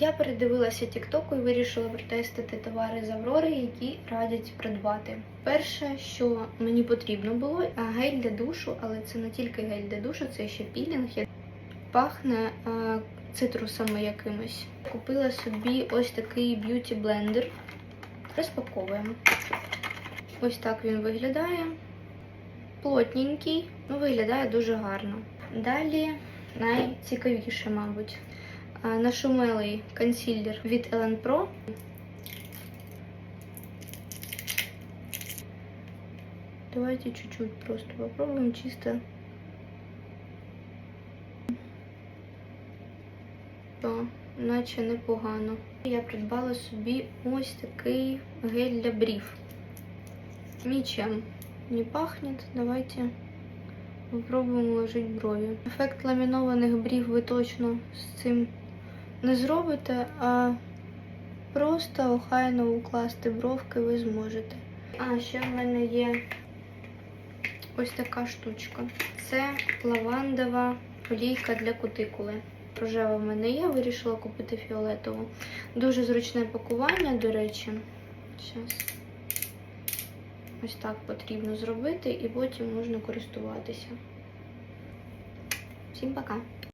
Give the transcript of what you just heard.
Я передивилася TikTok і вирішила протестити товари з Аврори, які радять придбати. Перше, що мені потрібно було, гель для душу, але це не тільки гель для душу, це ще пілінг. Пахне а, цитрусами якимось. Купила собі ось такий б'юті блендер. Розпаковуємо. Ось так він виглядає. Плотненький, ну виглядає дуже гарно. Далі найцікавіше, мабуть. Нашумелий консилер від Ellen Pro. Давайте чуть-чуть просто попробуем чисто. То, наче непогано. Я придбала собі ось такий гель для брів. Нічим не пахнет. Давайте попробуємо ложити брові. Ефект ламінованих брів ви точно з цим не зробите, а просто охайно укласти бровки ви зможете. А, ще в мене є ось така штучка. Це лавандова олійка для кутикули. Рожева в мене є, вирішила купити фіолетову. Дуже зручне пакування, до речі. Зараз. Ось так потрібно зробити, і потім можна користуватися. Всім пока!